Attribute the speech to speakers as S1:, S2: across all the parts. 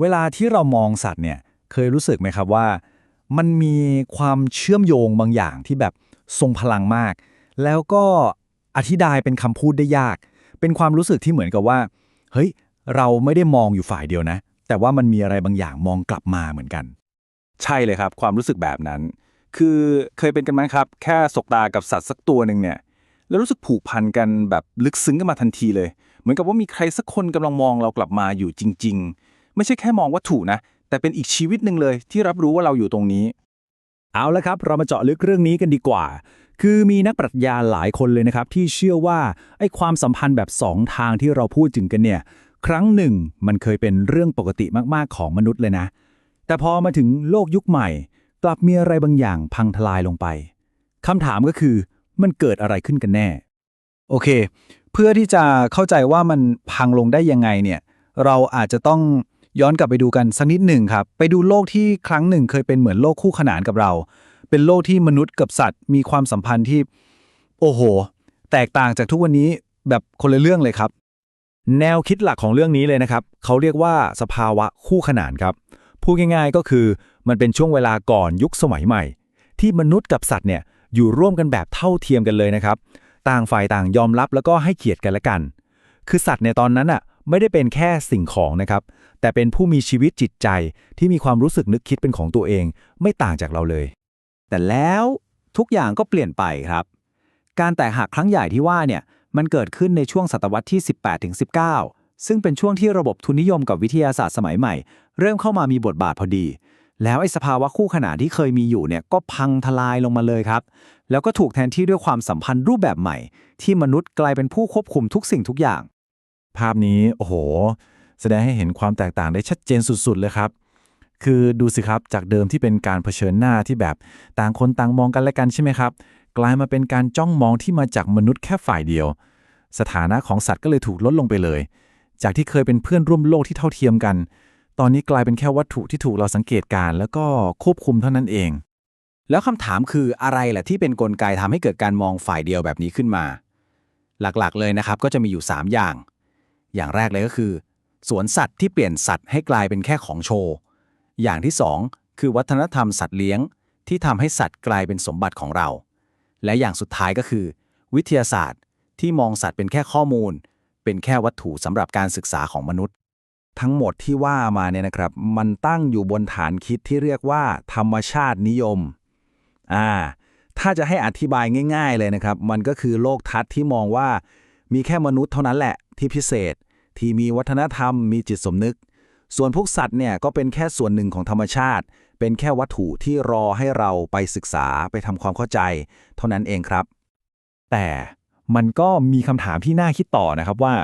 S1: เวลาที่เรามองสัตว์เนี่ยเคยรู้สึกไหมครับว่า มันมีความเชื่อมโยงบางอย่างที่แบบทรงพลังมาก แล้วก็อธิบายเป็นคำพูดได้ยาก เป็นความรู้สึกที่เหมือนกับว่า เฮ้ย เราไม่ได้มองอยู่ฝ่ายเดียวนะ แต่ว่ามันมีอะไรบางอย่างมองกลับมาเหมือนกัน
S2: ใช่เลยครับ ความรู้สึกแบบนั้น คือเคยเป็นกันไหมครับ แค่สบตากับสัตว์สักตัวหนึ่งเนี่ยแล้วรู้สึกผูกพันกันแบบลึกซึ้งกันมาทันทีเลย เหมือนกับว่ามีใครสักคนกำลังมองเรากลับมาอยู่จริง ๆ ไม่ใช่แค่มองวัตถุนะ แต่เป็นอีกชีวิตหนึ่งเลยที่รับรู้ว่าเราอยู่ตรงนี้
S1: เอาละครับ เรามาเจาะลึกเรื่องนี้กันดีกว่า คือมีนักปรัชญาหลายคนเลยนะครับ ที่เชื่อว่าไอ้ความสัมพันธ์แบบสองทางที่เราพูดถึงกันเนี่ย ครั้งหนึ่งมันเคยเป็นเรื่องปกติมากๆของมนุษย์เลยนะ แต่พอมาถึงโลกยุคใหม่ กลับมีอะไรบางอย่างพังทลายลงไปคำถามก็คือมันเกิดอะไรขึ้นกันแน่ โอเค เพื่อที่จะเข้าใจว่ามันพังลงได้ยังไงเนี่ย เราอาจจะต้อง ย้อนกลับไปดูกันสักนิดหนึ่งครับ ไปดูโลกที่ครั้งหนึ่งเคยเป็นเหมือนโลกคู่ขนานกับเรา เป็นโลกที่มนุษย์กับสัตว์ มีความสัมพันธ์ที่ โอ้โห แตกต่างจากทุกวันนี้แบบคนละเรื่องเลยครับ แนวคิดหลักของเรื่องนี้เลยนะครับ เขาเรียกว่าสภาวะคู่ขนานครับ พูดง่ายๆก็คือมันเป็นช่วงเวลาก่อนยุคสมัยใหม่ ที่มนุษย์กับสัตว์เนี่ยอยู่ร่วมกันแบบเท่าเทียมกันเลยนะครับ ต่างฝ่ายต่างยอมรับแล้วก็ให้เกียรติกันและกัน คือสัตว์ในตอนนั้นอะไม่ได้เป็นแค่สิ่งของนะครับ แต่เป็นผู้มีชีวิตจิตใจที่มีความรู้สึกนึกคิดเป็นของตัวเอง ไม่ต่างจากเราเลย
S3: แต่แล้วทุกอย่างก็เปลี่ยนไปครับ การแตกหักครั้งใหญ่ที่ว่าเนี่ยมันเกิดขึ้นในช่วงศตวรรษที่ 18-19 ซึ่งเป็นช่วงที่ระบบทุนนิยมกับวิทยาศาสตร์สมัยใหม่ เริ่มเข้ามามีบทบาทพอดี แล้วไอ้สภาวะคู่ขนานที่เคยมีอยู่เนี่ยก็พังทลายลงมาเลยครับ แล้วก็ถูกแทนที่ด้วยความสัมพันธ์รูปแบบใหม่ ที่มนุษย์กลายเป็นผู้ควบคุมทุกสิ่งทุกอย่าง
S4: ภาพนี้โอ้โห แสดงให้เห็นความแตกต่างได้ชัดเจนสุดๆเลยครับ คือดูสิครับจากเดิมที่เป็นการเผชิญหน้าที่แบบต่างคนต่างมองกันและกันใช่ไหมครับ กลายมาเป็นการจ้องมองที่มาจากมนุษย์แค่ฝ่ายเดียว สถานะของสัตว์ก็เลยถูกลดลงไปเลย จากที่เคยเป็นเพื่อนร่วมโลกที่เท่าเทียมกัน ตอนนี้กลายเป็นแค่วัตถุที่ถูกเราสังเกตการณ์แล้วก็ควบคุมเท่านั้นเอง
S3: แล้วคำถามคืออะไรแหละที่เป็นนกลไกทำให้เกิดการมองฝ่ายเดียวแบบนี้ขึ้นมา หลักๆ เลยนะครับก็จะมีอยู่ 3 อย่าง อย่างแรกเลยก็คือ สวนสัตว์ที่เปลี่ยนสัตว์ให้กลายเป็นแค่ของโชว์ อย่างที่ 2 คือวัฒนธรรมสัตว์เลี้ยง ที่ทำให้สัตว์กลายเป็นสมบัติของเรา และอย่างสุดท้ายก็คือ วิทยาศาสตร์ที่มองสัตว์เป็นแค่ข้อมูล เป็นแค่วัตถุสำหรับการศึกษาของมนุษย์
S4: ทั้งหมดที่ว่ามาเนี่ยนะครับ มันตั้งอยู่บนฐานคิดที่เรียกว่า ธรรมชาตินิยมอ่าถ้าจะให้อธิบายง่าย ๆ เลยนะครับ มันก็คือโลกทัศน์ที่มองว่ามีแค่มนุษย์เท่านั้นแหละที่พิเศษ ที่มีวัฒนธรรมมีจิตสำนึก ส่วนพวกสัตว์เนี่ยก็เป็นแค่ส่วนหนึ่งของธรรมชาติ เป็นแค่วัตถุที่รอให้เราไปศึกษาไปทำความเข้าใจ เท่านั้นเองครับ
S1: แต่มันก็มีคำถามที่น่าคิดต่อนะครับว่า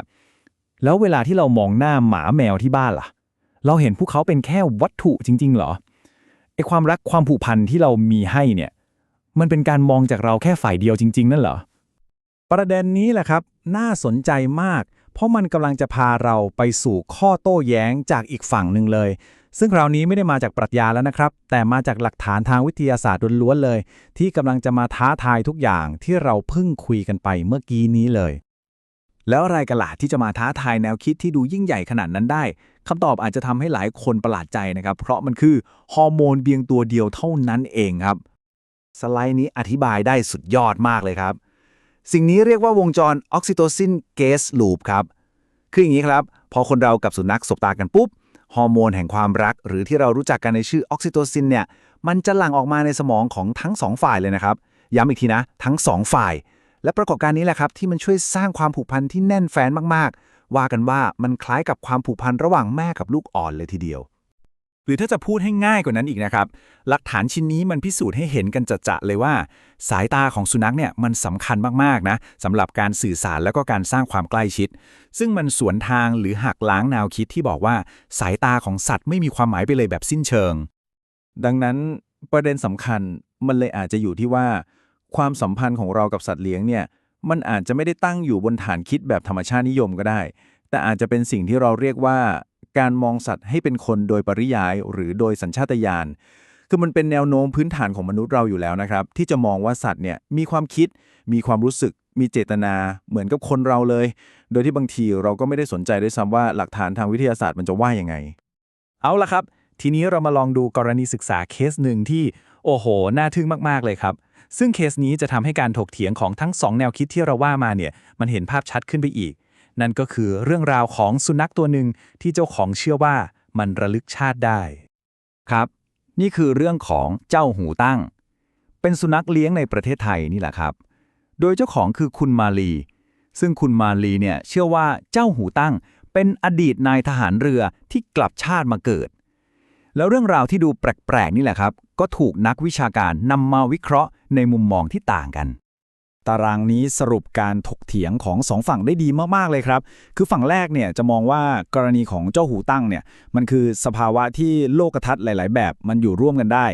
S1: แล้วเวลาที่เรามองหน้าหมาแมวที่บ้านล่ะ เราเห็นพวกเขาเป็นแค่วัตถุจริง ๆ เหรอไอความรักความผูกพันที่เรามีให้เนี่ยมันเป็นการมองจากเราแค่ฝ่ายเดียวจริง ๆ นั่นเหรอประเด็นนี้แหละครับ น่าสนใจมาก ราะมันกำลังจะพาเราไปสู่ข้อโต้แย้งจากอีกฝั่งหนึ่งเลย ซึ่งคราวนี้ไม่ได้มาจากปรัชญาแล้วนะครับ แต่มาจากหลักฐานทางวิทยาศาสตร์ล้วนๆเลย ที่กำลังจะมาท้าทายทุกอย่างที่เราเพิ่งคุยกันไปเมื่อกี้นี้เลย แล้วอะไรกันล่ะที่จะมาท้าทายแนวคิดที่ดูยิ่งใหญ่ขนาดนั้นได้คำตอบอาจจะทำให้หลายคนประหลาดใจนะครับ เพราะมันคือฮอร์โมนเพียงตัวเดียวเท่านั้นเองครับ สไลด์นี้อธิบายได้สุดยอดมากเลยครับ สิ่งนี้เรียกว่าวงจรออกซิโตซินเกสลูปครับ คืออย่างนี้ครับ พอคนเรากับสุนัขสบตากันปุ๊บ ฮอร์โมนแห่งความรัก หรือที่เรารู้จักกันในชื่อออกซิโตซินเนี่ย มันจะหลั่งออกมาในสมองของทั้งสองฝ่ายเลยนะครับ ย้ำอีกทีนะ ทั้งสองฝ่าย และปรากฏการนี้แหละครับ ที่มันช่วยสร้างความผูกพันที่แน่นแฟ้นมากๆ ว่ากันว่ามันคล้ายกับความผูกพันระหว่างแม่กับลูกอ่อนเลยทีเดียว หรือถ้าจะพูดให้ง่ายกว่านั้นอีกนะครับ หลักฐานชิ้นนี้มันพิสูจน์ให้เห็นกันจะๆเลยว่า สายตาของสุนัขเนี่ยมันสำคัญมากๆนะสำหรับการสื่อสารแล้วก็การสร้างความใกล้ชิด ซึ่งมันสวนทางหรือหักล้างแนวคิดที่บอกว่าสายตาของสัตว์ไม่มีความหมายไปเลยแบบสิ้นเชิง
S2: ดังนั้นประเด็นสำคัญมันเลยอาจจะอยู่ที่ว่า ความสัมพันธ์ของเรากับสัตว์เลี้ยงเนี่ยมันอาจจะไม่ได้ตั้งอยู่บนฐานคิดแบบธรรมชาตินิยมก็ได้ แต่อาจจะเป็นสิ่งที่เราเรียกว่า การมองสัตว์ให้เป็นคนโดยปริยาย หรือโดยสัญชาตญาณคือมันเป็นแนวโน้มพื้นฐานของมนุษย์เราอยู่แล้วนะครับ ที่จะมองว่าสัตว์เนี่ยมีความคิด มีความรู้สึก มีเจตนาเหมือนกับคนเราเลย โดยที่บางทีเราก็ไม่ได้สนใจด้วยซ้ำว่าหลักฐานทางวิทยาศาสตร์มันจะว่ายังไง เอาละครับ ทีนี้เรามาลองดูกรณีศึกษาเคสหนึ่งที่โอ้โห น่าทึ่งมากๆเลยครับ ซึ่งเคสนี้จะทำให้การถกเถียงของทั้งสองแนวคิดที่เราว่ามาเนี่ย มันเห็นภาพชัดขึ้นไปอีก นั่นก็คือเรื่องราวของสุนัขตัวหนึ่งที่เจ้าของเชื่อว่ามันระลึกชาติได้
S1: ครับ นี่คือเรื่องของเจ้าหูตั้ง เป็นสุนัขเลี้ยงในประเทศไทยนี่แหละครับ โดยเจ้าของคือคุณมาลี ซึ่งคุณมาลีเนี่ยเชื่อว่าเจ้าหูตั้ง เป็นอดีตนายทหารเรือที่กลับชาติมาเกิด แล้วเรื่องราวที่ดูแปลกๆนี่แหละครับ ก็ถูกนักวิชาการนำมาวิเคราะห์ในมุมมองที่ต่างกัน
S4: ตารางนี้สรุปการถกเถียงของสองฝั่งได้ดีมากๆเลยครับ คือฝั่งแรกเนี่ยจะมองว่ากรณีของเจ้าหูตั้งเนี่ยมันคือสภาวะที่โลกทัศน์หลาย ๆ แบบมันอยู่ร่วมกันได้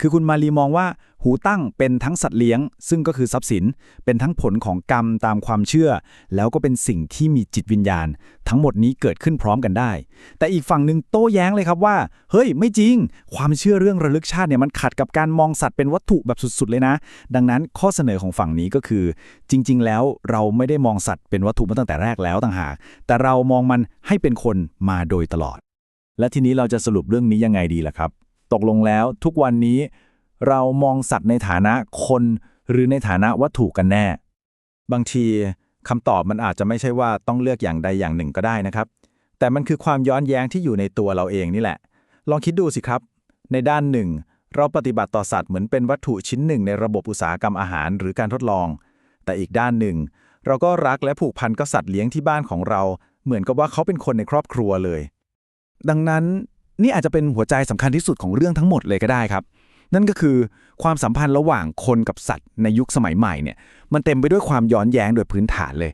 S4: คือคุณมารีมองว่า หูตั้งเป็นทั้งสัตว์เลี้ยง ซึ่งก็คือทรัพย์สิน เป็นทั้งผลของกรรมตามความเชื่อ แล้วก็เป็นสิ่งที่มีจิตวิญญาณ ทั้งหมดนี้เกิดขึ้นพร้อมกันได้ แต่อีกฝั่งหนึ่งโต้แย้งเลยครับว่า เฮ้ย ไม่จริง ความเชื่อเรื่องระลึกชาติเนี่ยมันขัดกับการมองสัตว์เป็นวัตถุแบบสุดๆ เลยนะ ดังนั้นข้อเสนอของฝั่งนี้ก็คือ จริง ๆ แล้วเราไม่ได้มองสัตว์เป็นวัตถุมาตั้งแต่แรกแล้วต่างหาก แต่เรามองมันให้เป็นคนมาโดยตลอด และทีนี้เราจะสรุปเรื่องนี้ยังไงดีล่ะครับ ตกลงแล้วทุกวันนี้ เรามองสัตว์ในฐานะคนหรือในฐานะวัตถุกันแน่ บางทีคำตอบมันอาจจะไม่ใช่ว่าต้องเลือกอย่างใดอย่างหนึ่งก็ได้นะครับ แต่มันคือความย้อนแย้งที่อยู่ในตัวเราเองนี่แหละ ลองคิดดูสิครับ ในด้านหนึ่ง เราปฏิบัติต่อสัตว์เหมือนเป็นวัตถุชิ้นหนึ่งในระบบอุตสาหกรรมอาหารหรือการทดลอง แต่อีกด้านหนึ่ง เราก็รักและผูกพันกับสัตว์เลี้ยงที่บ้านของเรา เหมือนกับว่าเขาเป็นคนในครอบครัวเลย ดังนั้นนี่อาจจะเป็นหัวใจสำคัญที่สุดของเรื่องทั้งหมดเลยก็ได้ครับ นั่นก็คือความสัมพันธ์ระหว่างคนกับสัตว์ในยุคสมัยใหม่เนี่ยมันเต็มไปด้วยความย้อนแย้งโดยพื้นฐานเลย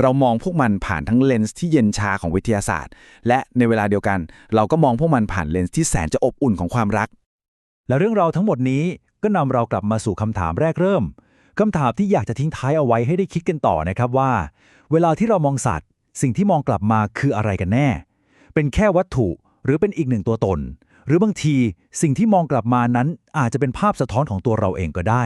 S4: เรามองพวกมันผ่านทั้งเลนส์ที่เย็นชาของวิทยาศาสตร์ และในเวลาเดียวกัน เราก็มองพวกมันผ่านเลนส์ที่แสนจะอบอุ่นของความรัก
S5: และเรื่องราวทั้งหมดนี้ก็นำเรากลับมาสู่คำถามแรกเริ่มคำถามที่อยากจะทิ้งท้ายเอาไว้ให้ได้คิดกันต่อนะครับว่า เวลาที่เรามองสัตว์ สิ่งที่มองกลับมาคืออะไรกันแน่ เป็นแค่วัตถุหรือเป็นอีกหนึ่งตัวตน หรือบางทีสิ่งที่มองกลับมานั้นอาจจะเป็นภาพสะท้อนของตัวเราเองก็ได้